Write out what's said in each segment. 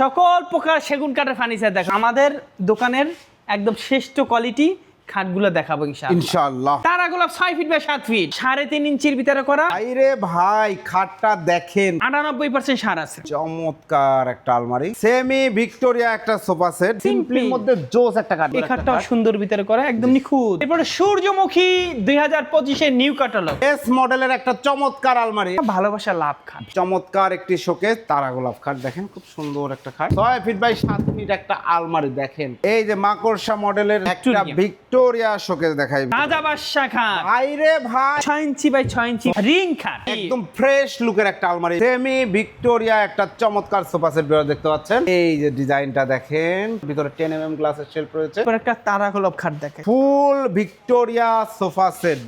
সকল প্রকার সেগুন কাঠের ফার্নিচার দেখো। আমাদের দোকানের একদম শ্রেষ্ঠ কোয়ালিটি খাটগুলো দেখাবো ইনশাআল্লাহ। ইনশাআল্লাহ। তারা গোলাপ ছয় ফিট বাই সাত ফিট সাড়ে তিন ইঞ্চির ভিতরে করা। আইরে ভাই খাটটা দেখেন। আটানব্বই পার্সেন্ট সার আছে। চমৎকার একটা আলমারি। সেমি ভিক্টোরিয়া একটা সোফা সেট। সিম্পলির মধ্যে জোস একটা এই খাটটাও সুন্দর ভিতরে করা একদম নিখুঁত। এরপরে সূর্যমুখী দুই হাজার পঁচিশের নিউ ক্যাটালগ। এস মডেলের একটা চমৎকার আলমারি। ভালোবাসা লাভ খাট। চমৎকার একটি শোকেস। তারা গোলাপ খাট দেখেন খুব সুন্দর একটা খাট। ছয় ফিট বাই সাত ফিট একটা আলমারি দেখেন। এই যে মাকড়সা মডেলের একটা Victoria। ভিক্টোরিয়া শোকেস দেখাই। রাজা বাদশা খাট আইরে ভাই। ছয় ইঞ্চি বাই ছয় ইঞ্চি রিং খাট একদম ফ্রেশ লুকের একটা আলমারি। সেমি ভিক্টোরিয়া একটা চমৎকার সোফা সেট দেখতে পাচ্ছেন? এই যে ডিজাইনটা দেখেন ভিতরে টেন এম এম গ্লাসের শেল্ফ রয়েছে। একটা তারা গোলাপ খাট দেখে ফুল ভিক্টোরিয়া সোফা সেট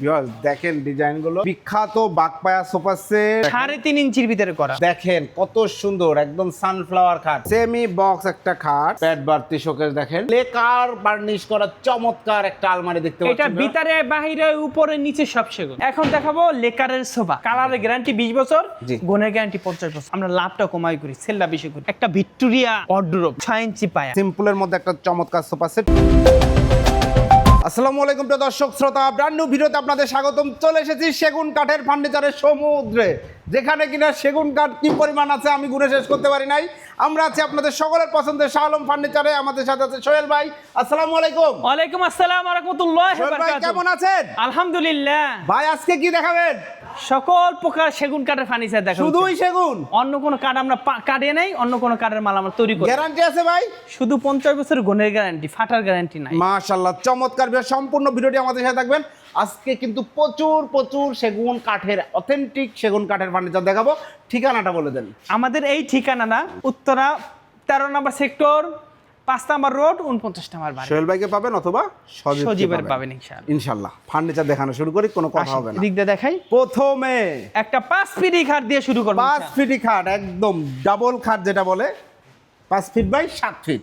দেখেন ডিজাইনগুলো বিখ্যাত বাগপায়া সোফা সেট। সাড়ে তিন ইঞ্চির ভিতরে করা। দেখেন কত সুন্দর একদম সানফ্লাওয়ার খাট। সেমি বক্স একটা খাট। প্যাড বাড়তি শোকেস দেখেন। লেকার বার্নিশ করা চমৎকার একটা আলমারি দেখতে এটা ভিতরে বাহিরে উপরে নিচে সব সেগুন। এখন দেখাবো লেকারের সোফা কালারের গ্যারান্টি বিশ বছর গুণের গ্যারান্টি পঞ্চাশ বছর। আমরা লাভটা কমাই করি সেলটা বেশি করি। একটা ভিক্টোরিয়া অর্ডার ছয় ইঞ্চি পায়া। সিম্পলের মধ্যে একটা চমৎকার সোফা সেট আসসালামু আলাইকুম প্রিয় দর্শক শ্রোতা ব্র্যান্ড নিউ ভিডিওতে আপনাদের স্বাগতম। চলে এসেছি সেগুন কাঠের ফার্নিচারের সমুদ্রে। যেখানে কিনা সেগুন কাঠ কি পরিমাণ আছে আমি গুনে শেষ করতে পারি নাই। আমরা আছি আপনাদের সকলের পছন্দের শাহ আলম ফার্নিচারে আমাদের সাথে আছে সোহেল ভাই। আসসালামু আলাইকুম। ওয়ালাইকুম আসসালাম রহমতুল্লাহ ভাই কেমন আছেন? আলহামদুলিল্লাহ। ভাই আজকে কি দেখাবেন? সকল প্রকার সেগুন কাঠের ফার্নিচার দেখা শুধুই সেগুন? অন্য কোনো কাঠ আমরা কাটে নাই অন্য কোনো কাঠের মাল আমরা তৈরি করি। গ্যারান্টি আছে ভাই? শুধু পঞ্চাশ বছর গুণের গ্যারান্টি ফাটার গ্যারান্টি নাই। মাশাল্লাহ চমৎকার। সম্পূর্ণ ভিডিওটি আমাদের সাথে থাকবেন। আজকে কিন্তু প্রচুর প্রচুর সেগুন কাঠের অথেন্টিক সেগুন কাঠের ফার্নিচার দেখাবো। ঠিকানাটা বলে দেন। আমাদের এই ঠিকানা না উত্তরা তেরো নম্বর সেক্টর পাঁচ নম্বর রোড উনপঞ্চাশ নম্বর বাড়ি। সোহেল ভাইকে পাবেন অথবা সজীবের পাবেন। ইনশাল্লাহ ফার্নিচার দেখানো শুরু করি কোনো কথা হবে না। দিক দিয়ে দেখাই। প্রথমে একটা পাঁচ পিডি খাট দিয়ে শুরু করব পাঁচ। ফিটি খাট একদম ডাবল খাট যেটা বলে পাঁচ ফিট বাই সাত ফিট।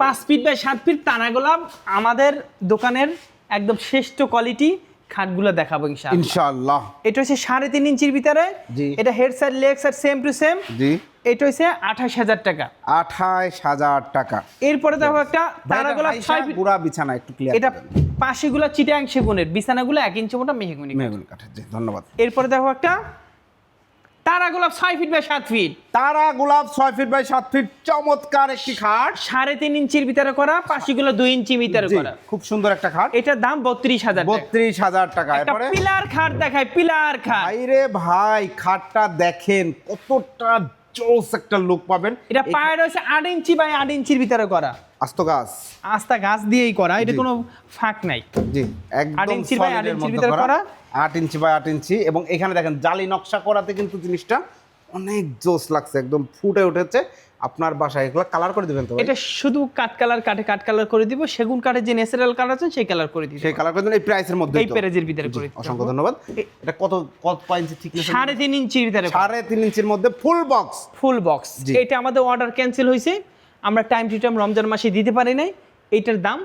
পাঁচ ফিট বাই সাত ফিট টানা গোলাপ আমাদের দোকানের একদম শ্রেষ্ঠ কোয়ালিটি খাটগুলো দেখাবো ইনশাআল্লাহ। এটা হচ্ছে সাড়ে তিন ইঞ্চির ভিতরে এটা head side leg side same to same জি। এটা হচ্ছে আঠাশ হাজার টাকা। আঠাশ হাজার টাকা। এরপরে দেখো একটা তারাগুলা ছয় পুরা বিছানা একটু ক্লিয়ার এটা পাশেগুলো চিটাং সেগুনের বিছানাগুলো এক ইঞ্চি মোটা মেহগুনি মেহেগুনি কাঠের ধন্যবাদ। এরপরে দেখো একটা তারা গোলাপ ছয় ফিট বাই সাত ফিট তারা গোলাপ ছয় ফিট বাই সাত ফিট চমৎকার একটি খাট। সাড়ে তিন ইঞ্চির ভিতরে করা পাশেগুলো দুই ইঞ্চি ভিতরে করা। খুব সুন্দর একটা খাট। এটার দাম বত্রিশ হাজার বত্রিশ হাজার টাকা। এরপরে? পিলার খাট দেখায় পিলার খাট। ভাইরে ভাই খাটটা দেখেন কতটা জোস একটা লুক পাবেন। এটা পায়ে রয়েছে আট ইঞ্চি বাই আট ইঞ্চির ভিতরে করা। আস্ত গাছ। আস্তা গাছ দিয়েই করা এটা কোনো ফাঁক নাই। জি একদম ইঞ্চি বাই আট ইঞ্চির ভিতরে করা। আট ইঞ্চি বাই আট ইঞ্চি এবং এখানে দেখেন জালি নকশা করাতে কিন্তু জিনিসটা অনেক জোস লাগছে একদম ফুটে উঠেছে। আপনার বাসায় এগুলো কালার করে দিবেন তো এটা শুধু কাঠ কালার কাঠে কাঠ কালার করে দিব সেগুন কাঠের যে ন্যাচারাল কালার আছে সেই কালার করে দিব সেই কালার করে দিন এই প্রাইসের মধ্যে এই ভিতরে করে অসংখ্য ধন্যবাদ। এটা কত কত ইঞ্চি সাড়ে তিন ইঞ্চির ভিতরে সাড়ে তিন ইঞ্চির মধ্যে ফুল বক্স ফুল বক্স এটা আমাদের অর্ডার ক্যান্সেল হয়েছে। আমরা টাইম টু টাইম রমজান মাসে দিতে পারি নাই এইটার দাম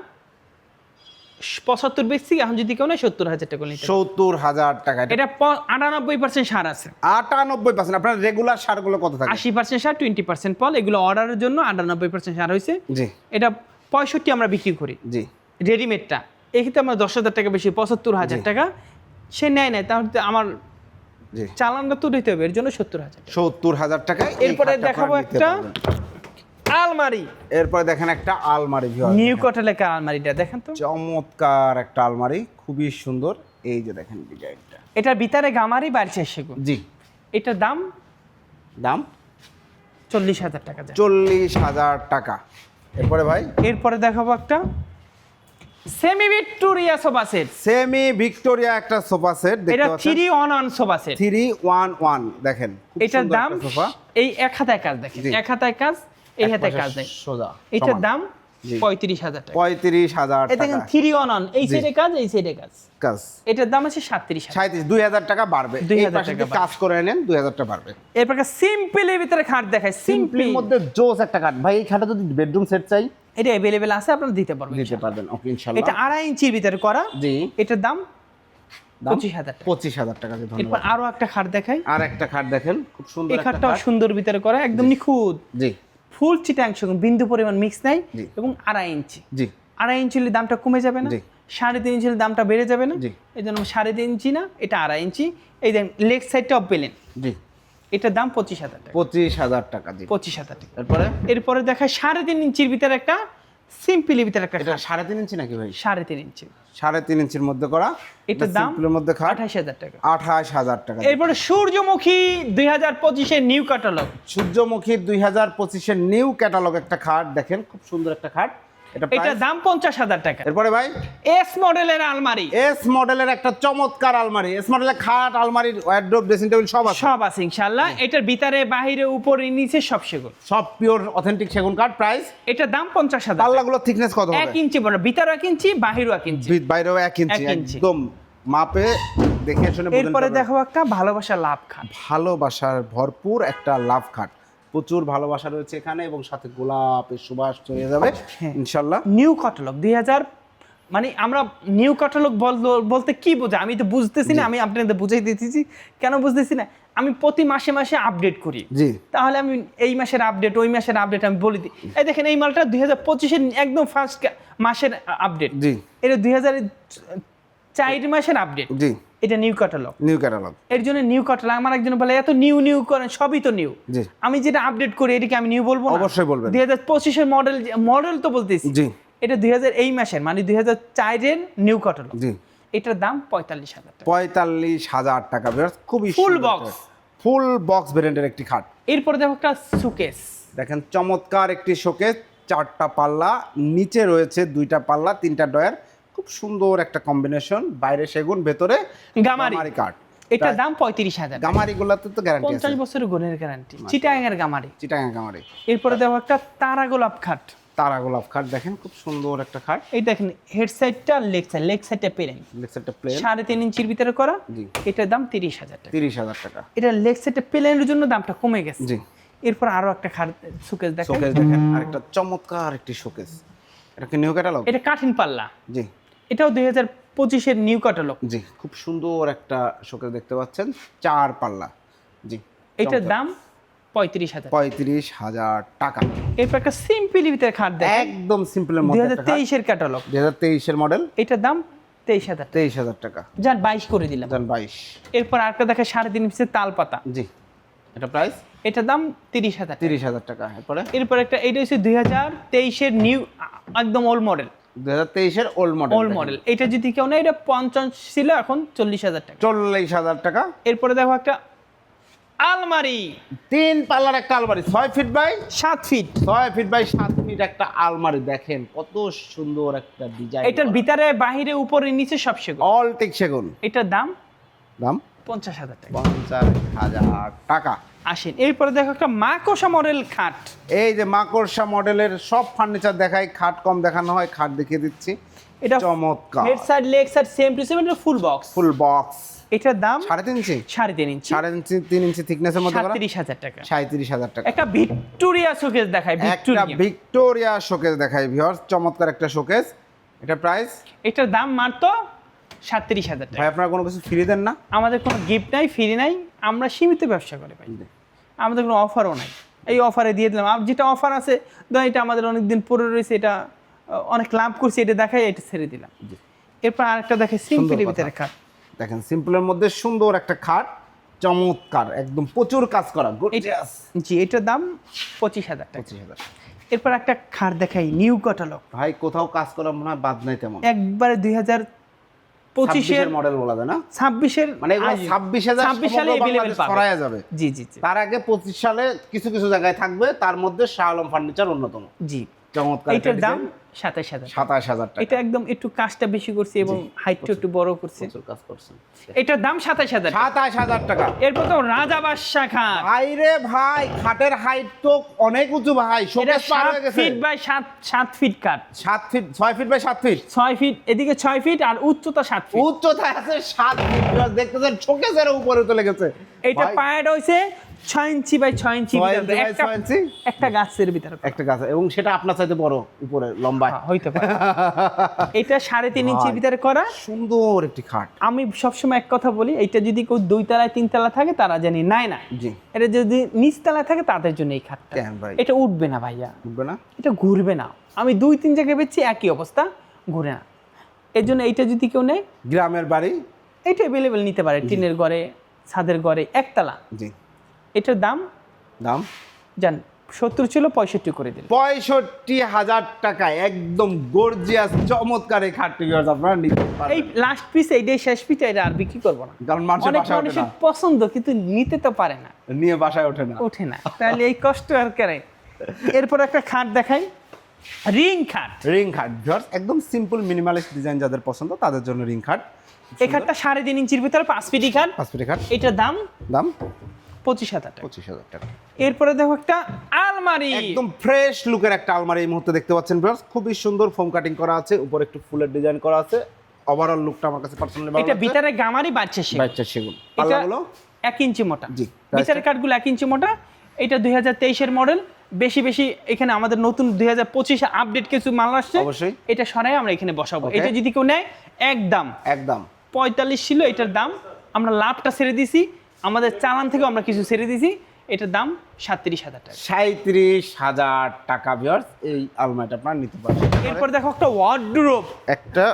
পঁচাত্তর বেশি এখন যদি কেউ নেয় সত্তর হাজার টাকা নিতে সত্তর হাজার টাকা এটা আটানব্বই পার্সেন্ট সার আছে। আটানব্বই পার্সেন্ট আপনার রেগুলার সারগুলো কত থাকে? আশি পার্সেন্ট সার টোয়েন্টি পার্সেন্ট ফল এগুলো অর্ডারের জন্য আটানব্বই পার্সেন্ট সার হয়েছে। জি। এটা পঁয়ষট্টি আমরা বিক্রি করি। জি। রেডিমেডটা এক্ষেত্রে আমরা দশ হাজার টাকা বেশি পঁচাত্তর হাজার টাকা। সে নেয় নেয় তাহলে আমার চালানটা তো দিতে হবে এর জন্য সত্তর হাজার সত্তর হাজার টাকা এরপরে দেখাবো একটা। আলমারি। এরপরে দেখেন একটা আলমারি। নিউ কটেলেকার আলমারিটা দেখেন তো। চমৎকার একটা আলমারি খুবই সুন্দর। এই যে দেখেন ডিজাইনটা। এটার ভিতরে গামারি বাড়ছে সেগুন। জি। এটার দাম? দাম? চল্লিশ হাজার টাকা চল্লিশ হাজার টাকা। এরপরে ভাই? এরপরে দেখাবো একটা semi Victoria sofa set semi Victoria একটা সোফা সেট এটা দেখতে পাচ্ছেন? Three one one sofa set three one one দেখেন এটার দাম সোফা এই এক হাতায় কাজ দেখেন। এক হাতায় কাজ এই হাতে কাজ নেই। সোজা এটার দাম পঁয়ত্রিশ হাজার পঁয়ত্রিশ হাজার দেখেন থ্রি অন অন এই সাইডে কাজ এই সাইডে কাজ। কাজ। এটার দাম আছে সাতত্রিশ হাজার। সাঁত্রিশ দুই হাজার টাকা বাড়বে। 2000 এই পাশে টাকা কাজ করে নেন দুই হাজার টাকা বাড়বে। এরপর সিম্পলের ভিতরে খাট দেখায় সিম্পলির মধ্যে জোস একটা কাঠ ভাই এই খাটটা যদি বেডরুম সেট চাই? এটা অ্যাভেলেবেল আছে আপনারা দিতে পারবেন দিতে পারবেন। ওকে এটা আড়াই ইঞ্চির ভিতরে করা। জি। এটার দাম? পঁচিশ হাজার পঁচিশ হাজার টাকা এরপর আরও একটা খাট দেখাই। আর একটা খাট দেখেন খুব সুন্দর এই খাটটাও সুন্দর ভিতরে করা একদম নিখুঁত। জি। ফুল চিটাং সেগুন বিন্দু পরিমাণ মিক্স নাই এবং আড়াই ইঞ্চি। জি। আড়াই ইঞ্চি হলে দামটা কমে যাবে না। সাড়ে তিন ইঞ্চি হলে দামটা বেড়ে যাবে না। এই জন্য সাড়ে তিন ইঞ্চি না এটা আড়াই ইঞ্চি। এই দেন লেগ সাইডটা অফ পেলেন জি। এটার দাম পঁচিশ হাজার টাকা। পঁচিশ হাজার টাকা জি। পঁচিশ হাজার টাকা। এরপরে? এরপরে দেখা সাড়ে তিন ইঞ্চির ভিতরে একটা সিম্পলের ভিতরে একটা এটা। সাড়ে তিন ইঞ্চি নাকি ভাই? সাড়ে তিন ইঞ্চি। সাড়ে তিন ইঞ্চির মধ্যে করা। এটার এটা দাম মধ্যে আঠাশ হাজার টাকা। আঠাশ হাজার টাকা। এরপরে সূর্যমুখী দুই হাজার পঁচিশের নিউ ক্যাটালগ। সূর্যমুখী দুই হাজার পঁচিশের নিউ ক্যাটালগ একটা খাট দেখেন খুব সুন্দর একটা খাট। এটা দাম পঞ্চাশ হাজার টাকা। এরপরে ভাই? এস মডেলের আলমারি। এস মডেলের একটা চমৎকার আলমারি। এস মডেলের খাট আলমারির ওয়ার্ড্রোব ড্রেসিং টেবিল সব আছে। সব আছে ইনশাল্লাহ এটার ভিতরে বাহিরে উপরে নিচে সব সেগুন। সব পিওর অথেন্টিক সেগুন কাঠ প্রাইস এটার দাম পঞ্চাশ হাজার পাল্লাগুলো থিকনেস কত এক হবে ইঞ্চি বড় ভিতরে এক ইঞ্চি বাহিরও এক ইঞ্চি। বাইরেও এক ইঞ্চি একদম মাপে দেখে শুনে এরপরে দেখো একটা ভালোবাসা লাভ খান ভালোবাসার ভরপুর একটা লাভ খাট। প্রচুর ভালোবাসা রয়েছে এখানে এবং সাথে গোলাপের সুবাস চলে যাবে হ্যাঁ। ইনশাল্লাহ। নিউ ক্যাটালগ দুই হাজার মানে আমরা নিউ ক্যাটালগ বলতে কি বোঝা আমি তো বুঝতেছি না আমি আপনাদের বুঝাই দিতেছি। কেন বুঝতেছি না? আমি প্রতি মাসে মাসে আপডেট করি। জি। তাহলে আমি এই মাসের আপডেট ওই মাসের আপডেট আমি বলে দিই। এই দেখেন এই মালটা দুই হাজার পঁচিশের একদম ফার্স্ট মাসের আপডেট জি। এটা দুই হাজার চার মাসের আপডেট জি। এটা নিউ ক্যাটালগ নিউ ক্যাটালগ এর জন্য নিউ ক্যাটালগ আমার একজন বলে এত নিউ নিউ করেন সবই তো নিউ আমি যেটা আপডেট করি এটাকে আমি নিউ বলব না। অবশ্যই বলবেন। দুই হাজার পঁচিশের মডেল মডেল তো বলতেছি। জি। এটা দুই হাজার এই মাসের মানে দুই হাজার চারের নিউ ক্যাটালগ জি। এটার দাম পঁয়তাল্লিশ হাজার টাকা। পঁয়তাল্লিশ হাজার টাকা খুবই ফুল বক্স ফুল বক্স ব্র্যান্ডের একটি খাট। এরপরে দেখো একটা সুকেস দেখেন চমৎকার একটি শোকেস চারটা পাল্লা নিচে রয়েছে দুইটা পাল্লা তিনটা ডয়ার খুব সুন্দর একটা কম্বিনেশন বাইরে সেগুন ভেতরে গামারি। কাঠ। এটার দাম পঁয়ত্রিশ হাজার। টাকা গামারি গুলাতে তো গ্যারান্টি পঞ্চাশ বছরের গুণের গ্যারান্টি চিটাঙের গামারি। চিটাঙ্গা গামারি। এরপরে দেখো একটা তারা গোলাপ খাট। তারা গোলাপ খাট দেখেন খুব সুন্দর একটা খাট। এই দেখেন হেড সাইডটা লেগ সাইড লেগ সাইডটা পেলেন লেক্সারটা প্লেন সাড়ে তিন ইঞ্চির ভিতরে করা। জি। এটার দাম তিরিশ হাজার টাকা। তিরিশ হাজার টাকা। এটা লেগ সাইডটা প্লেনের জন্য দামটা কমে গেছে। জি। এরপর আরও একটা খাট সুকেস দেখেন। শোকেস দেখেন। আরেকটা চমৎকার একটি শোকেস এটা কি নিউ ক্যাটালগ এটা কাঠিন পাল্লা। জি। এটাও দুই হাজার পঁচিশের নিউ ক্যাটালগ জি খুব সুন্দর একটা শোকেস দেখতে পাচ্ছেন চার পাল্লা। জি এটার দাম পঁয়ত্রিশ হাজার। পঁয়ত্রিশ হাজার টাকা। এরপর একটা সিম্পলি ভিতরে খাট দেখেন। একদম সিম্পলের দুই হাজার তেইশের ক্যাটালগ দুই হাজার তেইশের মডেল এটার দাম তেইশ হাজার। তেইশ হাজার টাকা। যান বাইশ করে দিলাম। যান বাইশ। এরপর আরেকটা দেখে সাড়ে তিন ইঞ্চের তাল পাতা জি এটা প্রাইস এটার দাম তিরিশ হাজার তিরিশ হাজার টাকা এরপরে? এরপর একটা এটা হচ্ছে দুই হাজার তেইশের নিউ একদম ওল্ড মডেল দুই হাজার তেইশের ওল্ড মডেল ওল্ড মডেল এটা যদি কেউ না এটা পঞ্চাশ ছিল এখন চল্লিশ হাজার টাকা। চল্লিশ হাজার টাকা। এরপরে দেখো একটা আলমারি। তিন পাল্লার একটা আলমারি ছয় ফিট বাই সাত ফিট ছয় ফিট বাই সাত ফিট একটা আলমারি দেখেন কত সুন্দর একটা ডিজাইন এটার ভিতরে বাহিরে উপরে নিচে সব সেগুন। অল টেক সেগুন। এটার দাম দাম? পঞ্চাশ হাজার টাকা। পঞ্চাশ হাজার টাকা। আসেন। এরপরে দেখো একটা মাকোসা মডেল খাট। এই যে মাকড়সা মডেলের সব ফার্নিচার দেখাই খাট কম দেখানো হয় খাট দেখিয়ে দিচ্ছি। এটা চমৎকার। Head side leg side same to same এটা ফুল বক্স ফুল বক্স এটার দাম? সাড়ে তিন ইঞ্চি। সাড়ে তিন ইঞ্চি। সাড়ে ইঞ্চি তিন ইঞ্চি থিকনেসের মধ্যে করা। সাতত্রিশ হাজার টাকা। সাঁত্রিশ হাজার টাকা। একটা ভিক্টোরিয়া শোকেস দেখায় একটা ভিক্টোরিয়া। শোকেস দেখাই ভিউয়ার্স চমৎকার একটা শোকেস এটা প্রাইস এটার দাম মাত্র সাতত্রিশ হাজার টাকা। ভাই আপনারা কোনো কিছু ফ্রি দেন না? আমাদের কোনো গিফট নাই ফ্রি নাই। আমরা সীমিত ব্যবসা করে ভাই। আমাদের কোনো অফারও নাই। এই অফারে দিয়ে দিলাম। আর যেটা অফার আছে ধর এটা আমাদের অনেক দিন পরে রয়েছে এটা অনেক লাভ করছি এটা দেখাই এটা ছেড়ে দিলাম। এরপর আরেকটা দেখে সিম্পলি কথা। ভিতরে খাট। দেখেন সিম্পলের মধ্যে সুন্দর একটা খাট চমৎকার একদম প্রচুর কাজ করা জি এটার দাম পঁচিশ হাজার টাকা। পঁচিশ হাজার। এরপর একটা খাট দেখাই নিউ ক্যাটালগ ভাই কোথাও কাজ করা মনে হয় বাদ নাই তেমন। একবারে দুই হাজার পঁচিশের মডেল বলা যায় না? ছাব্বিশের মানে ছাব্বিশ হাজার ছাব্বিশ সালে এভেলেবেল যাবে। জি জি তার আগে পঁচিশ সালে কিছু কিছু জায়গায় থাকবে তার মধ্যে শাহ আলম ফার্নিচার অন্যতম। জি। চমৎকার এটার দাম সাতাশ হাজার। সাতাশ হাজার টাকা। এটা একদম একটু কাজটা বেশি করছে এবং হাইটটা একটু বড় করছে। প্রচুর কাজ এটার দাম সাতাশ হাজার সাতাশ হাজার টাকা। এরপর তো রাজা খাট ভাই রে ভাই খাটের হাইট তো অনেক উঁচু ভাই এটা সাত ফিট বাই সাত সাত ফিট কাট সাত ফিট ছয় ফিট বাই সাত ফিট ছয় ফিট এদিকে ছয় ফিট আর উচ্চতা সাত ফিট উচ্চতায় আছে সাত ফিট দেখতেছেন শোকেসের উপরে চলে গেছে। এটা হয়েছে ছয় ইঞ্চি বাই ছয় ইঞ্চি ইঞ্চি একটা গাছের ভিতরে। একটা গাছ এবং সেটা আপনার চাইতে বড় উপরে লম্বা হ্যাঁ, হইতে পারে। এটা সাড়ে তিন ইঞ্চির ভিতরে করা। সুন্দর একটি খাট। আমি সবসময় এক কথা বলি এটা যদি কেউ দুই তলায় তিন তলা থাকে তারা জানি নাই না। জি। এটা যদি নিচ তলায় থাকে তাদের জন্য এই খাটটা। এটা উঠবে না ভাইয়া। উঠবে না? এটা ঘুরবে না। আমি দুই তিন জায়গায় বেচছি একই অবস্থা ঘুরে না। এর জন্য এইটা যদি কেউ নেয় গ্রামের বাড়ি? এটা অ্যাভেলেবেল নিতে পারে টিনের ঘরে ছাদের ঘরে একতলা। জি। এটার দাম? দাম? জান সত্তর ছিল পঁয়ষট্টি করে দিল পঁয়ষট্টি হাজার টাকায় একদম গর্জিয়াস চমৎকার এই খাটটি আপনারা নিতে এই লাস্ট পিস এইটাই শেষ পিস এটা আর বিক্রি করব না। কারণ মানুষের বাসায় ওঠে না। পছন্দ কিন্তু নিতে তো পারে না। নিয়ে বাসায় ওঠে না। ওঠে না। তাহলে এই কষ্ট আর কেন এরপর একটা খাট দেখাই। রিং খাট। রিং খাট viewers, একদম সিম্পল মিনিমালিস্ট ডিজাইন যাদের পছন্দ তাদের জন্য রিং খাট। এই খাটটা সাড়ে তিন ইঞ্চির ভিতরে পাঁচ ফিটি খাট। পাঁচ ফিটি খাট। এটার দাম? দাম? পঁচিশ হাজার টাকা। পঁচিশ হাজার টাকা। এরপরে দেখো একটা আলমারি। একদম ফ্রেশ লুকের একটা আলমারি এই মুহূর্তে দেখতে পাচ্ছেন ভিউয়ার্স খুবই সুন্দর ফোম কাটিং করা আছে উপরে একটু ফুলের ডিজাইন করা আছে। ওভারঅল লুকটা আমার কাছে পার্সোনালি ভালো এটা ভিতরে গামারি বাচ্চা সেগুন। পাল্লাগুলো? ইঞ্চি মোটা। জি, কাঠগুলো এক ইঞ্চি মোটা। এটা মডেল বেশি বেশি এখানে আমাদের নতুন দুই হাজার পঁচিশে আপডেট কিছু মাল আসছে। অবশ্যই। এটা সরাই আমরা এখানে বসাবো। এটা যদি কেউ নেয় একদম। একদম। পঁয়তাল্লিশ ছিল এটার দাম। আমরা লাভটা ছেড়ে দিছি। আমাদের চালান থেকে আমরা কিছু ছেড়ে দিছি এটার দাম সাঁত্রিশ হাজার টাকা। সাঁত্রিশ হাজার টাকা বিয়ার্স এই আলমারিটা আপনার নিতে পারবেন। এরপর দেখো একটা ওয়ার্ড্রোপ একটা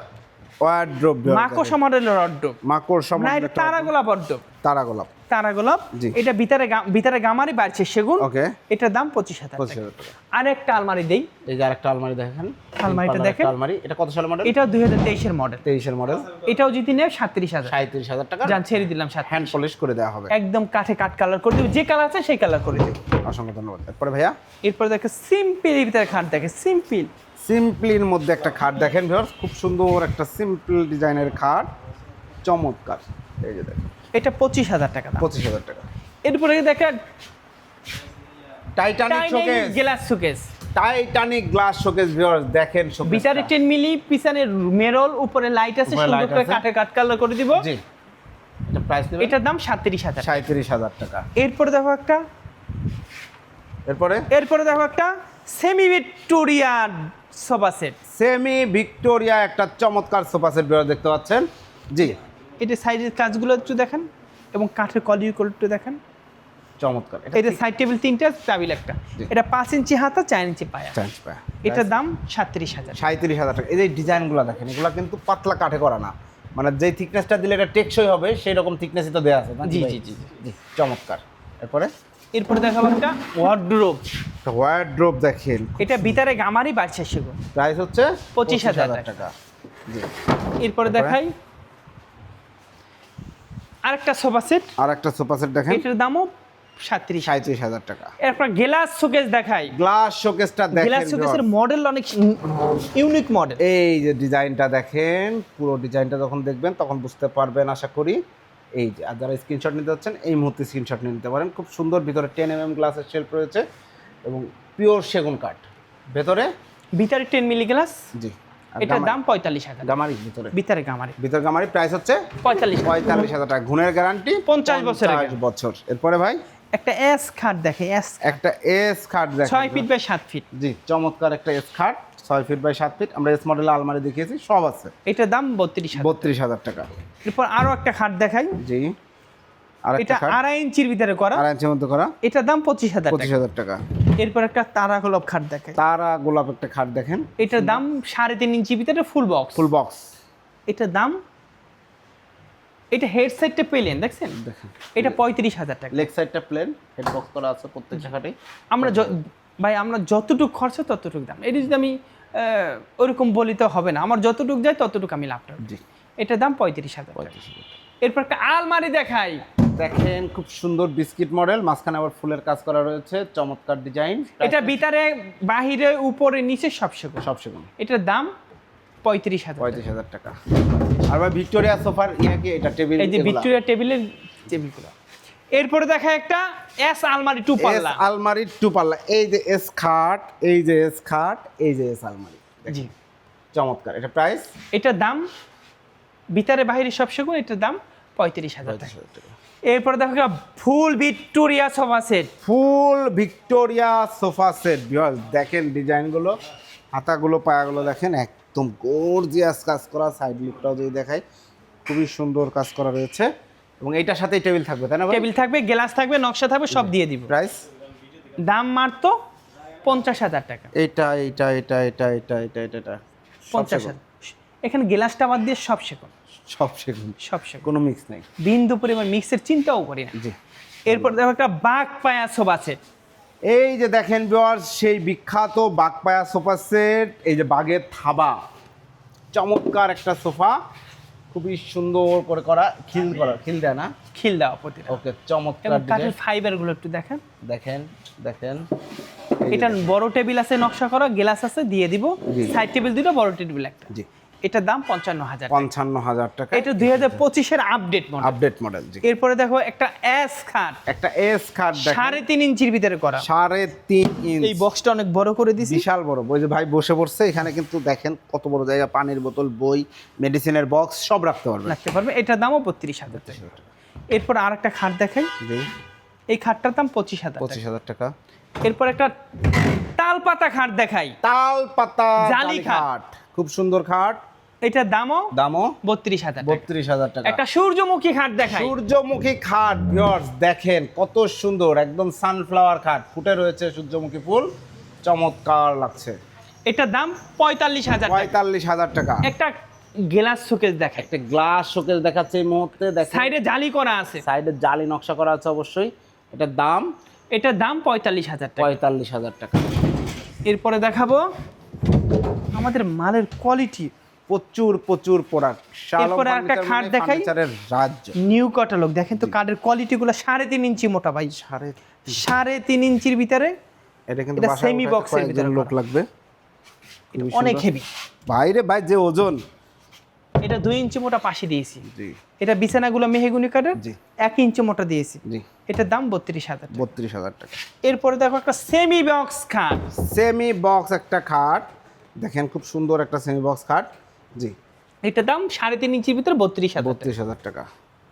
ওয়ার্ড্রোপ মাকড়সা মডেলের ওয়ার্ড্রোপ মাকোর না এটা তারা গোলাপ ওয়ার্ড্রোপ তারা গোলাপ তারা গোলাপ। এটা ভিতরে ভিতরে গামারি বাড়ছে সেগুন। ওকে। এটার দাম পঁচিশ হাজার আর একটা আলমারি দেই। এই যে আরেকটা আলমারি দেখেন। আলমারিটা দেখেন। আলমারি। এটা কত সালের মডেল এটা দুই হাজার তেইশের মডেল তেইশের মডেল এটাও যদি নেয় সাতত্রিশ হাজার। সাঁত্রিশ হাজার টাকা। যান ছেড়ে দিলাম সাত হ্যান্ড পলিশ করে দেওয়া হবে। একদম কাঠে কাঠ কালার করে দেবো। যে কালার আছে সেই কালার করে দেবো। অসংখ্য ধন্যবাদ। এরপরে ভাইয়া? এরপর দেখে সিম্পল ভিতরে খাট দেখে সিম্পল সিম্পলির মধ্যে একটা খাট দেখেন ভিউয়ার্স খুব সুন্দর একটা সিম্পল ডিজাইনের খাট। চমৎকার। এই যে দেখেন। এটা পঁচিশ হাজার টাকা পঁচিশ হাজার টাকা। এরপরে দেখেন Titanic showcase glass showcase Titanic glass showcase viewers দেখেন শোকেস ভিতরে টেন মিলি পিছনে মেরল উপরে লাইট আছে সুন্দর করে। কাঠে কাঠ কালার করে দিব। জি। এটা প্রাইস নেবে এটার দাম সাতত্রিশ হাজার সাঁত্রিশ হাজার টাকা। এরপরে দেখো একটা। এরপরে? এরপরে দেখো একটা semi Victorian sofa set semi Victoria একটা চমৎকার সোফা সেট ভিউয়ার দেখতে পাচ্ছেন? জি। এটা সাইডের কাজগুলো একটু দেখেন এবং কাঠের কলির একটু দেখেন। চমৎকার। এটা সাইড টেবিল তিনটা টাবিল একটা। এটা পাঁচ ইঞ্চি হাতা চার ইঞ্চি পায়া। চান্স পায়। এটার দাম সাতত্রিশ হাজার সাঁত্রিশ হাজার টাকা। এই যে ডিজাইনগুলো দেখেন এগুলো কিন্তু পাতলা কাঠে করা না। মানে যে থিকনেসটা দিলে এটা টেকসই হবে সেই রকম থিকনেসই তো দেওয়া আছে জি? জি, জি, জি চমৎকার। এরপরে? এরপরে দেখাবো একটা ওয়ার্ড্রোব ওয়ার্ড্রোপ দেখেন। এটা ভিতরে গামারি বাড়ছে সেগুলো প্রাইস হচ্ছে 25,000 টাকা। জি। এরপরে? দেখাই আরেকটা সোফা সেট। আর একটা সোফা সেট দেখেন। এটার দামও সাতত্রিশ সাঁত্রিশ হাজার টাকা। এরপর গ্লাস শোকেস দেখাই। গ্লাস শোকেসটা দেখেন গ্লাস শোকেসের মডেল অনেক ইউনিক মডেল এই যে ডিজাইনটা দেখেন পুরো ডিজাইনটা যখন দেখবেন তখন বুঝতে পারবেন আশা করি। এই যে আর যারা স্ক্রিনশট নিতে যাচ্ছেন এই মুহূর্তে স্ক্রিনশট নিয়ে নিতে পারেন। খুব সুন্দর ভিতরে টেন এম এম গ্লাসের শেল্প রয়েছে এবং পিওর সেগুন কাঠ। ভেতরে? ভিতরে টেন মিলি গ্লাস জি। এটার দাম পঁয়তাল্লিশ হাজার। গামারি ভিতরে। ভিতরে গামারি। ভিতর গামারি প্রাইস হচ্ছে পঁয়তাল্লিশ পঁয়তাল্লিশ হাজার টাকা। গুণের গ্যারান্টি 50 বছরের বছর। এরপরে ভাই? একটা এস খাট দেখে এস একটা এস খাট দেখেন। ছয় ফিট বাই সাত ফিট জি চমৎকার একটা এস খাট ছয় ফিট বাই সাত ফিট আমরা এস মডেলের আলমারি দেখিয়েছি সব আছে। এটার দাম বত্রিশ বত্রিশ হাজার টাকা। এরপর আরও একটা খাট দেখাই। জি। এটা আড়াই ইঞ্চির ভিতরে করা। আড়াই ইঞ্চির মধ্যে করা। এটার দাম পঁচিশ হাজার পঁচিশ হাজার টাকা। এরপর একটা তারা গোলাপ খাট দেখাই। তারা গোলাপ একটা খাট দেখেন। এটার দাম সাড়ে তিন ইঞ্চি ভিতরে ফুল বক্স ফুল বক্স এটার দাম এটা হেড সাইডটা পেলেন দেখছেন? এটা পঁয়ত্রিশ হাজার টাকা। লেগ সাইডটা প্লেন হেড বক্স করা আছে প্রত্যেকটা খাটে আমরা ভাই আমরা যতটুকু খরচ ততটুকু দাম। এটা যদি আমি ওরকম বলি তো হবে না। আমার যতটুকু যায় ততটুকু আমি লাভটা এটার দাম পঁয়ত্রিশ হাজার এরপর একটা আলমারি দেখাই। দেখেন খুব সুন্দর বিস্কিট মডেল মাঝখানে আবার ফুলের কাজ করা রয়েছে চমৎকার ডিজাইন এটা ভিতরে বাহিরে উপরে নিচে সব সেগুলো সব সেগুন। এটার দাম পঁয়ত্রিশ হাজার পঁয়ত্রিশ হাজার টাকা। আর ভাই ভিক্টোরিয়া সোফার ইয়ে কি? এটা টেবিল এই যে ভিক্টোরিয়া টেবিলের টেবিলগুলো এরপরে দেখা একটা এস আলমারি টু এস পাল্লা। আলমারি টু পাল্লা। এই যে এস খাট এই যে এস খাট এই যে এস আলমারি। জি। চমৎকার। এটা প্রাইস? এটার দাম ভিতরে বাহিরে সব সেগুলো এটার দাম পঁয়ত্রিশ হাজার টাকা। এরপরে দেখো full Victoria sofa set. Full Victoria sofa set. Bihar দেখেন ডিজাইনগুলো হাতাগুলো পায়াগুলো দেখেন একদম গর্জিয়াস কাজ করা। সাইড লুকটাও যদি দেখাই খুবই সুন্দর কাজ করা রয়েছে। এবং এইটার সাথে টেবিল থাকবে তাই না টেবিল থাকবে গ্লাস থাকবে নকশা থাকবে সব দিয়ে দিব। প্রাইস দাম মাত্র পঞ্চাশ হাজার টাকা। এটা এটা এটা এটা এটা এটা এটা পঞ্চাশ। হাজার। এখানে গ্লাসটা বাদ দিয়ে সব শেখুন সব সেগুন সব শেখুন কোনো মিক্স নেই। বিন্দু পরিমাণ মিক্সের চিন্তাও করি না। জি। এরপর দেখো একটা বাঘ পায়া সোফা সেট এই যে দেখেন ভিউয়ার্স সেই বিখ্যাত বাগপায়া সোফা সেট এই যে বাঘের থাবা। চমৎকার একটা সোফা। খুবই সুন্দর করে করা খিল করা খিল দেয় না? খিল দেওয়া প্রতিটা। ওকে চমৎকার কাঠের ডিজাইন ফাইবারগুলো একটু দেখেন। দেখেন দেখেন। এটা বড় টেবিল আছে নকশা করা গ্লাস আছে দিয়ে দিব। সাইড টেবিল দুটো বড় টেবিল একটা। জি। এটার দাম পঞ্চান্ন হাজার পঞ্চান্ন হাজার টাকা। এটা দুই হাজার পঁচিশের আপডেট মডেল আপডেট মডেল জি। এরপরে দেখো একটা এস খাট একটা এস দেখেন সাড়ে তিন ইঞ্চির ভিতরে করা। সাড়ে তিন ইঞ্চ। এই বক্সটা অনেক বড় করে দিছি। বিশাল বড়। বই যে ভাই বসে পড়ছে এখানে কিন্তু দেখেন কত বড় জায়গা পানির বোতল বই মেডিসিনের বক্স সব রাখতে পারবে। রাখতে পারবে। এটার দামও বত্রিশ হাজার টাকা। এরপর আর একটা খাট দেখাই এই খাটটার দাম পঁচিশ হাজার পঁচিশ হাজার টাকা। এরপর একটা তাল পাতা খাট দেখাই। তাল পাতা জালি খাট। খাট খুব সুন্দর খাট এটার দামও দামও বত্রিশ হাজার বত্রিশ হাজার টাকা। একটা সূর্যমুখী খাট দেখাই। সূর্যমুখী খাট ভিউয়ার্স দেখেন কত সুন্দর একদম সানফ্লাওয়ার খাট। ফুটে রয়েছে সূর্যমুখী ফুল চমৎকার লাগছে। এটার দাম পঁয়তাল্লিশ হাজার পঁয়তাল্লিশ হাজার টাকা। একটা গ্লাস শোকেস দেখাই। একটা গ্লাস শোকেস দেখাচ্ছে এই মুহূর্তে দেখেন। সাইডে জালি করা আছে। সাইডে জালি নকশা করা আছে অবশ্যই। এটার দাম এটার দাম পঁয়তাল্লিশ হাজার টাকা। পঁয়তাল্লিশ হাজার টাকা। এরপরে দেখাবো আমাদের মালের কোয়ালিটি প্রচুর প্রচুর প্রোডাক্ট এরপরে একটা খাট দেখাই। রাজ্য। নিউ ক্যাটালগ দেখেন তো কার্ডের কোয়ালিটিগুলো সাড়ে তিন ইঞ্চি মোটা ভাই। সাড়ে সাড়ে তিন ইঞ্চির ভিতরে এটা কিন্তু এর কয়েকজন ভিতরে লোক লাগবে। অনেক হেভি বাইরে ভাই যে ওজন। এটা দুই ইঞ্চি মোটা পাশে দিয়েছি। এটা বিছানাগুলো মেহেগুনি কাঠের। এক ইঞ্চি মোটা দিয়েছি। এটার দাম বত্রিশ হাজার। বত্রিশ হাজার টাকা। এরপরে দেখো একটা সেমি বক্স খাট। সেমি বক্স একটা খাট। দেখেন খুব সুন্দর একটা সেমি বক্স খাট। জি। এটার দাম সাড়ে তিন ইঞ্চির ভিতরে বত্রিশ হাজার বত্রিশ হাজার টাকা।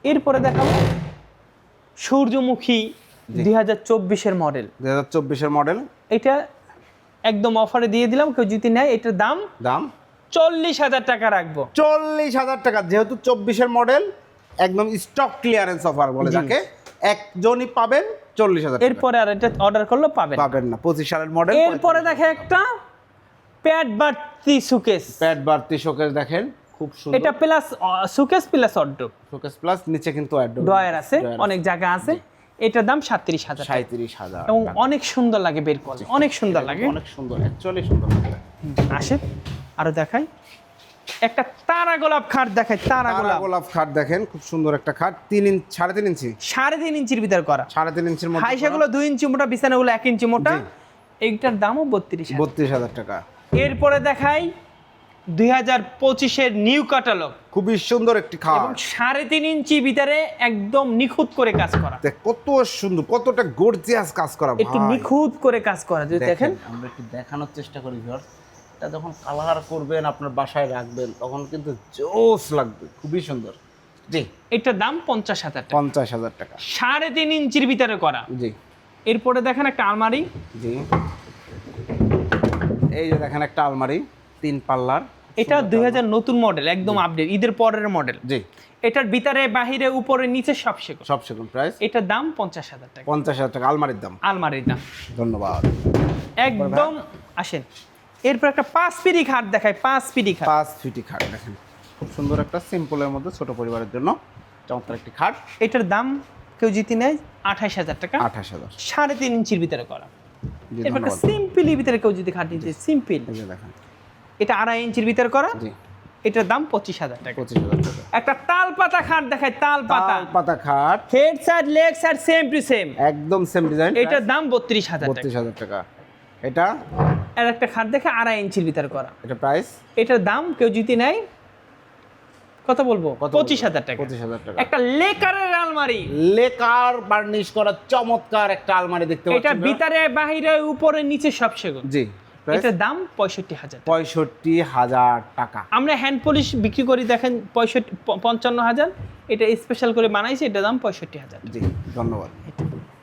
এরপরে দেখাবো সূর্যমুখী দুই হাজার চব্বিশের মডেল। দু হাজার চব্বিশের মডেল। এটা একদম অফারে দিয়ে দিলাম কেউ যদি নেয় এটার দাম দাম? চল্লিশ হাজার টাকা রাখব। চল্লিশ হাজার টাকা যেহেতু চব্বিশের মডেল একদম স্টক ক্লিয়ারেন্স অফার বলে যাকে। একজনই পাবেন চল্লিশ হাজার এরপরে আর এটা অর্ডার করলে পাবেন পাবেন না পঁচিশ সালের মডেল এরপরে দেখে একটা প্যাড বাড়তি সুকেস। প্যাড বাড়তি শোকেস দেখেন খুব সুন্দর। এটা plus showcase plus wardrobe showcase plus নিচে কিন্তু ডয়ার আছে অনেক জায়গা আছে। এটার দাম সাতত্রিশ হাজার। সাঁত্রিশ হাজার এবং অনেক সুন্দর লাগে বের করলে। অনেক সুন্দর লাগে। অনেক সুন্দর অ্যাকচুয়ালি সুন্দর লাগে। আসে আরও দেখাই। একটা তারা গোলাপ খাট দেখাই তারা তারা গোলাপ। গোলাপ খাট দেখেন খুব সুন্দর একটা খাট। তিন ইঞ্চ সাড়ে তিন ইঞ্চি? সাড়ে তিন ইঞ্চির ভিতর করা। সাড়ে তিন ইঞ্চির মধ্যে হাইসাগুলো দুই ইঞ্চি মোটা বিছানাগুলো এক ইঞ্চি মোটা। এইটার দামও বত্রিশ বত্রিশ হাজার টাকা। এরপরে দেখাই দুই হাজার পঁচিশের নিউ ক্যাটালগ। খুবই সুন্দর একটি খাট। এবং সাড়ে তিন ইঞ্চি ভিতরে একদম নিখুঁত করে কাজ করা। দেখ, কত সুন্দর কতটা গর্জিয়াস কাজ করা একটু। নিখুঁত করে কাজ করা যদি দেখেন। দেখেন। আমরা একটু দেখানোর চেষ্টা করি ভিউয়ার্স। এটা যখন কালার করবেন আপনার বাসায় রাখবেন তখন কিন্তু জোস লাগবে। খুবই সুন্দর। জি। এটার দাম পঞ্চাশ হাজার টাকা। পঞ্চাশ হাজার টাকা। সাড়ে তিন ইঞ্চির ভিতরে করা। জি। এরপরে দেখেন একটা আলমারি। জি। এই যে দেখেন একটা আলমারি তিন পাল্লার। এটা দুই হাজার নতুন মডেল একদম আপডেট ঈদের পরের মডেল জি। এটার ভিতরে বাহিরে উপরে নিচে সব শেখো সব সেগুন প্রাইস এটার দাম পঞ্চাশ হাজার টাকা। পঞ্চাশ হাজার টাকা আলমারির দাম। আলমারির দাম। ধন্যবাদ। একদম আসেন। এরপর একটা পাঁচ পিড়ি খাট দেখায় পাঁচ পিড়ি খাট। পাঁচ ফিটি খাট দেখেন। খুব সুন্দর একটা সিম্পলের মধ্যে ছোট পরিবারের জন্য চমৎকার একটি খাট। এটার দাম কেউ জিতে নেয় আঠাশ হাজার টাকা। আঠাশ হাজার। সাড়ে তিন ইঞ্চির ভিতরে করা। এরপর একটা সিম্পলি ভিতরে কেউ যদি খাট নিতে সিম্পল দেখেন। এটা আড়াই ইঞ্চির ভিতরে করা। এটার দাম পঁচিশ হাজার টাকা। পঁচিশ হাজার টাকা। একটা তাল পাতা খাট দেখায় তাল পাতা পাতা খাট। Head side leg side same to same একদম সেম ডিজাইন এটার দাম বত্রিশ হাজার বত্রিশ হাজার টাকা। এটা? আর একটা খাট দেখে আড়াই ইঞ্চির ভিতরে করা। এটা প্রাইস এটার দাম কেউ যদি নেয় কত বলব? পঁচিশ হাজার টাকা। পঁচিশ হাজার টাকা। একটা লেকারের আলমারি। লেকার বার্নিশ করা চমৎকার একটা আলমারি দেখতে এটা ভিতরে বাহিরে উপরে নিচে সব সেগুন। জি এটার দাম পঁয়ষট্টি হাজার পঁয়ষট্টি হাজার টাকা। আমরা হ্যান্ড পলিশ বিক্রি করি দেখেন পঁয়ষট্টি পঞ্চান্ন হাজার। এটা স্পেশাল করে বানাইছি এটার দাম পঁয়ষট্টি হাজার জি ধন্যবাদ।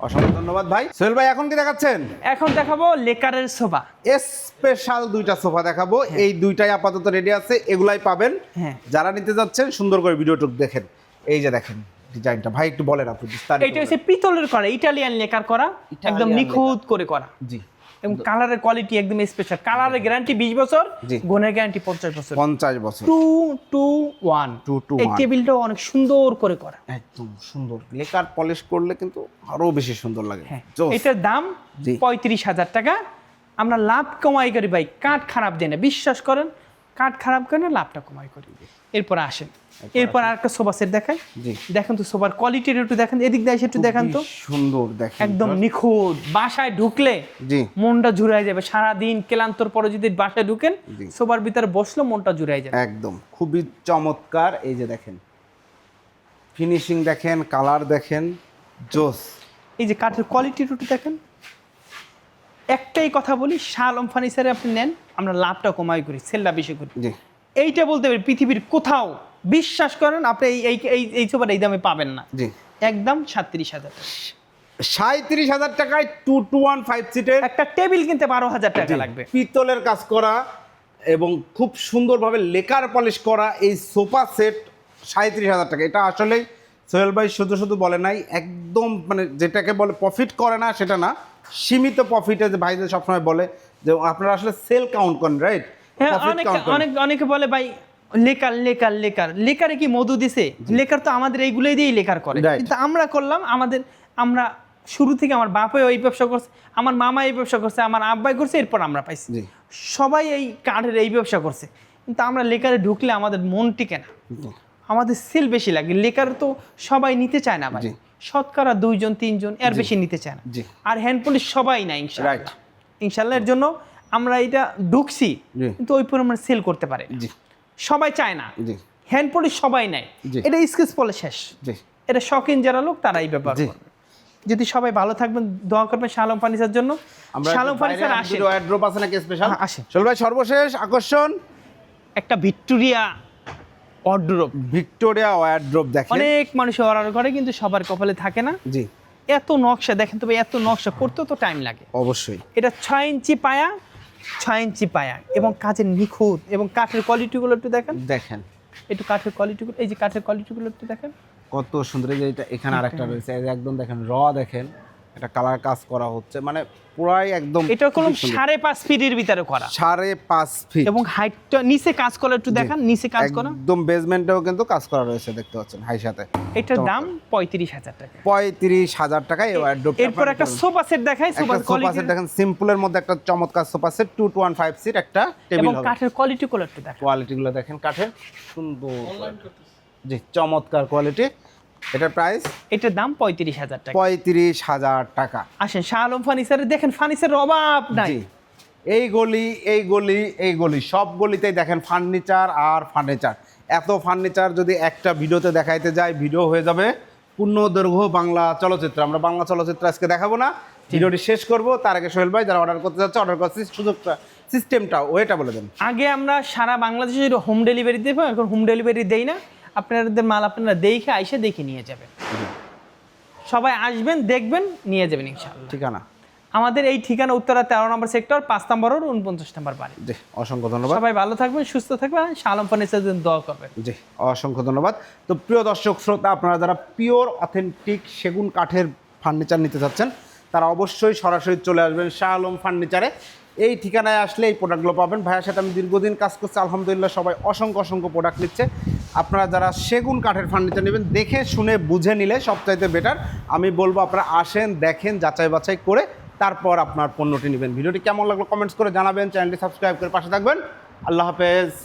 অসংখ্য ধন্যবাদ ভাই। সোহেল ভাই এখন কি দেখাচ্ছেন? এখন দেখাবো লেকারের সোফা স্পেশাল দুইটা সোফা দেখাবো। এই দুইটাই আপাতত রেডি আছে এগুলাই পাবেন। হ্যাঁ। যারা নিতে যাচ্ছেন সুন্দর করে ভিডিওটুক দেখেন। এই যে দেখেন ডিজাইনটা ভাই একটু বলেন আপনি বিস্তারিত এটা হচ্ছে পিতলের করা ইটালিয়ান লেকার করা একদম নিখুঁত করে করা। জি। এবং কালারের কোয়ালিটি একদম স্পেশাল কালারের গ্যারান্টি বিশ বছর জি। গুণের গ্যারান্টি পঞ্চাশ বছর। পঞ্চাশ বছর। Two two one Two to এই টেবিলটা অনেক সুন্দর করে করা। একদম সুন্দর। লেকার পলিশ করলে কিন্তু আরও বেশি সুন্দর লাগে। হ্যাঁ। এটার দাম জি। পঁয়ত্রিশ হাজার টাকা। আমরা লাভ কমাই করি ভাই কাঠ খারাপ দেয় না। বিশ্বাস করেন কাঠ খারাপ করে না লাভটা কমাই করি। এরপর আসেন। এরপর আর একটা সোফা সেট দেখাই। দেখেন তো সোফার কোয়ালিটির একটু দেখেন এদিক দিয়ে একটু দেখান তো। সুন্দর দেখেন। একদম নিখুঁত। বাসায় ঢুকলে জি। মনটা জুড়াই যাবে। সারা দিন ক্লান্তর পরে যদি বাসায় ঢুকেন। সোফার ভিতরে বসল মনটা জুড়াই যাবে। একদম। খুবই চমৎকার। এই যে দেখেন। ফিনিশিং দেখেন কালার দেখেন জোস। এই যে কাঠের কোয়ালিটি একটু দেখেন। একটাই কথা বলি আলম ফার্নিচারে আপনি নেন আমরা লাভটা কমাই করি সেলটা বেশি করি। এইটা বলতে পারি পৃথিবীর কোথাও বিশ্বাস করেন আপনি এই এই এই এই সোফার এই দামে পাবেন না। জি। একদম সাতত্রিশ হাজার। সাঁত্রিশ হাজার টাকায় টু টু ওয়ান ফাইভ সিটের একটা টেবিল কিনতে বারো হাজার টাকা লাগবে। পিতলের কাজ করা এবং খুব সুন্দরভাবে লেকার পলিশ করা এই সোফা সেট সাঁত্রিশ হাজার টাকা। এটা আসলেই সোহেল ভাই শুধু শুধু বলে নাই একদম মানে যেটাকে বলে প্রফিট করে না সেটা না। সীমিত প্রফিটে যে ভাইদের সবসময় বলে যে আপনারা আসলে সেল কাউন্ট করেন রাইট হ্যাঁ অনেক অনেক অনেকে বলে ভাই লেকার লেকার লেকার। লেকারে কি মধু দিছে? লেকার তো আমাদের এইগুলোই দিয়েই লেকার করে। কিন্তু আমরা করলাম আমাদের আমরা শুরু থেকে আমার বাপে এই ব্যবসা করছে আমার মামা এই ব্যবসা করছে আমার আব্বাই করছে এরপর আমরা পাইছি। সবাই এই কাঠের এই ব্যবসা করছে। কিন্তু আমরা লেকারে ঢুকলে আমাদের মন টিকে না। আমাদের সেল বেশি লাগে। লেকার তো সবাই নিতে চায় না ভাই। শতকরা দুইজন তিনজন এর বেশি নিতে চায় না। আর হ্যান্ড পুলিশ সবাই না ইনশাল্লাহ. ইনশাল্লাহ এর জন্য আমরা এটা ঢুকছি কিন্তু ওই পরিমাণে সেল করতে পারে সবাই চায় না। হ্যান্ড পলিশ সবাই নেয়। জি। এটা স্কেচ পলে শেষ। এটা শখিন যারা লোক তারাই ব্যবহার। করবে। যদি সবাই ভালো থাকবেন দোয়া করবেন শালম ফার্নিচার জন্য। শালম ফার্নিচার আসে ওয়ার্ড্রপ আছে নাকি স্পেশাল হ্যাঁ, আসে। ভাই সর্বশেষ আকর্ষণ? একটা ভিক্টোরিয়া অর্ডার ভিক্টোরিয়া ওয়ার্ড্রপ দেখেন। অনেক মানুষ অর্ডার করে কিন্তু সবার কপালে থাকে না। জি। এত নকশা দেখেন তবে এত নকশা করতেও তো টাইম লাগে। অবশ্যই। এটা ছয় ইঞ্চি পায়া ছয় ইঞ্চি পায়া এবং কাজের নিখুঁত এবং কাঠের কোয়ালিটিগুলো একটু দেখেন। দেখেন। একটু কাঠের কোয়ালিটিগুলো এই যে কাঠের কোয়ালিটিগুলো একটু দেখেন। কত সুন্দর যে এটা এখানে আরেকটা রয়েছে একদম দেখেন র দেখেন। এটা কালার কাজ করা হচ্ছে। মানে পুরাই একদম এটা কোনো সাড়ে পাঁচ ফিটের ভিতরে করা। সাড়ে পাঁচ ফিট এবং হাইটটা নিচে কাজ করা একটু দেখান নিচে কাজ করা। একদম বেসমেন্টেও কিন্তু কাজ করা রয়েছে দেখতে পাচ্ছেন হাই সাথে। এটার দাম পঁয়ত্রিশ হাজার টাকা। পঁয়ত্রিশ হাজার টাকা এই ওয়ার্ড্রপ এরপর একটা সোফা সেট দেখাই সোফা সেট দেখেন সিম্পলের মধ্যে একটা চমৎকার sofa set two two one five seat একটা টেবিল এবং কাঠের কোয়ালিটিগুলো একটু দেখান। কোয়ালিটিগুলো দেখেন কাঠের সুন্দর। জি চমৎকার কোয়ালিটি এটার প্রাইস এটার দাম পঁয়ত্রিশ হাজার টাকা। পঁয়ত্রিশ হাজার টাকা। আসেন শাহ আলম ফার্নিচারে দেখেন ফার্নিচারের অভাব নাই। এই গলি এই গলি এই গলি সব গলিতেই দেখেন ফার্নিচার আর ফার্নিচার। এত ফার্নিচার যদি একটা ভিডিওতে দেখাইতে যায় ভিডিও হয়ে যাবে পূর্ণ দৈর্ঘ্য বাংলা চলচ্চিত্র। আমরা বাংলা চলচ্চিত্র আজকে দেখাবো না। ভিডিওটি শেষ করব। তার আগে সোহেল ভাই যারা অর্ডার করতে যাচ্ছে অর্ডার করছে সুযোগটা সিস্টেমটা ওয়েটা বলে দেন। আগে আমরা সারা বাংলাদেশে হোম ডেলিভারি দেবো এখন হোম ডেলিভারি দেই না। আপনাদের মাল আপনারা দেখে আইসে দেখে নিয়ে যাবেন। সবাই আসবেন দেখবেন নিয়ে যাবেন ইনশাআল্লাহ। ঠিকানা? আমাদের এই ঠিকানা উত্তরা তেরো নম্বর সেক্টর পাঁচ নম্বর রোড উনপঞ্চাশ নম্বর বাড়ি। জি অসংখ্য ধন্যবাদ। সবাই ভালো থাকবেন সুস্থ থাকবেন শালম ফার্নিচার দোয়া করবেন। জি অসংখ্য ধন্যবাদ। তো প্রিয় দর্শক শ্রোতা আপনারা যারা পিওর অথেন্টিক সেগুন কাঠের ফার্নিচার নিতে চাচ্ছেন তারা অবশ্যই সরাসরি চলে আসবেন শাহ আলম ফার্নিচারে। এই ঠিকানায় আসলে এই প্রোডাক্টগুলো পাবেন। ভাইয়ার সাথে আমি দীর্ঘদিন কাজ করছি, আলহামদুলিল্লাহ সবাই অসংখ্য অসংখ্য প্রোডাক্ট নিচ্ছে। আপনারা যারা সেগুন কাঠের ফার্নিচার নেবেন, দেখে, শুনে, বুঝে নিলে সবচাইতে বেটার আমি বলব, আপনারা আসেন, দেখেন, যাচাই বাছাই করে তারপর আপনার পণ্যটি নেবেন। ভিডিওটি কেমন লাগল কমেন্টস করে জানাবেন। চ্যানেলটি সাবস্ক্রাইব করে পাশে থাকবেন। আল্লাহ হাফেজ।